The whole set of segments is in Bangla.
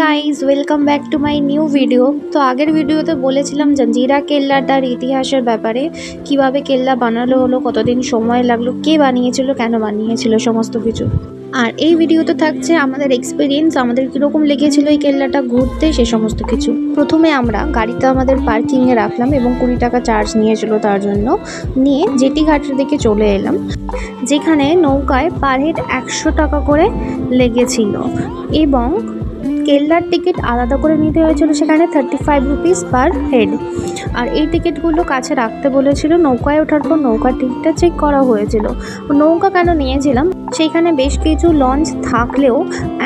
Guys welcome back to my new video তো আগের ভিডিওতে বলেছিলাম জঞ্জিরা কেল্লাটার ইতিহাসের ব্যাপারে, কীভাবে কেল্লা বানালো হলো, কতদিন সময় লাগল, কে বানিয়েছিল, কেন বানিয়েছিল, সমস্ত কিছু। আর এই ভিডিওতে থাকছে আমাদের এক্সপিরিয়েন্স আমাদের কীরকম লেগেছিল এই কেল্লাটা ঘুরতে, সে সমস্ত কিছু। প্রথমে আমরা গাড়িটা আমাদের পার্কিংয়ে রাখলাম এবং কুড়ি টাকা চার্জ নিয়েছিল তার জন্য। নিয়ে জেটি ঘাটের দিকে চলে এলাম, যেখানে নৌকায় পার হেড একশো টাকা করে লেগেছিল। এবং কেল্লার টিকিট আলাদা করে নিতে হয়েছিল সেখানে thirty five rupees per head আর এই টিকিটগুলো কাছে রাখতে বলেছিল, নৌকায় ওঠার পর নৌকার টিকিটটা চেক করা হয়েছিল। নৌকা কেন নিয়েছিলাম? সেইখানে বেশ কিছু লঞ্চ থাকলেও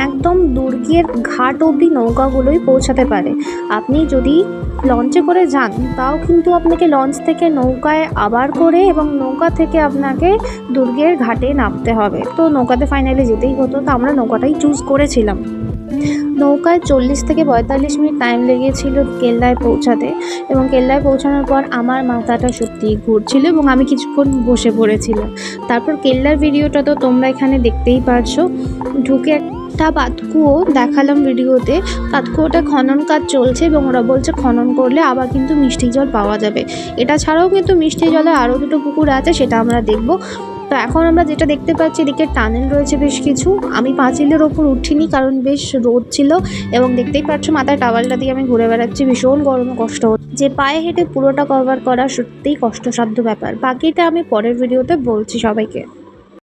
একদম দুর্গের ঘাট অবধি নৌকাগুলোই পৌঁছাতে পারে। আপনি যদি লঞ্চে করে যান, তাও কিন্তু আপনাকে লঞ্চ থেকে নৌকায় আবার করে এবং নৌকা থেকে আপনাকে দুর্গের ঘাটে নামতে হবে। তো নৌকাতে ফাইনালি যেতেই হতো, তো আমরা নৌকাটাই চুজ করেছিলাম। নৌকায় চল্লিশ থেকে পঁয়তাল্লিশ মিনিট টাইম লেগেছিল কেল্লায় পৌঁছাতে এবং কেল্লায় পৌঁছানোর পর আমার মাথাটা সত্যিই ঘুরছিল এবং আমি কিছুক্ষণ বসে পড়েছিলাম। তারপর কেল্লার ভিডিওটা তো তোমরা এখানে দেখতেই পারছ। ঢুকে একটা পাতকুয়ো দেখালাম ভিডিওতে। পাতকুয়োটা খনন কাজ চলছে এবং ওরা বলছে খনন করলে আবার কিন্তু মিষ্টি জল পাওয়া যাবে। এটা ছাড়াও কিন্তু মিষ্টি জলে আরও দুটো পুকুর আছে, সেটা আমরা দেখব। তো এখন আমরা যেটা দেখতে পাচ্ছি, এদিকে টানেল রয়েছে বেশ কিছু। আমি পাঁচিলের ওপর উঠিনি কারণ বেশ রোদ ছিল এবং দেখতেই পাচ্ছ মাথায় টাওয়ালটা দিয়ে আমি ঘুরে বেড়াচ্ছি। ভীষণ গরমে কষ্ট হচ্ছে। যে পায়ে হেঁটে পুরোটা কভার করা সত্যিই কষ্টসাধ্য ব্যাপার। বাকিটা আমি পরের ভিডিওতে বলছি সবাইকে।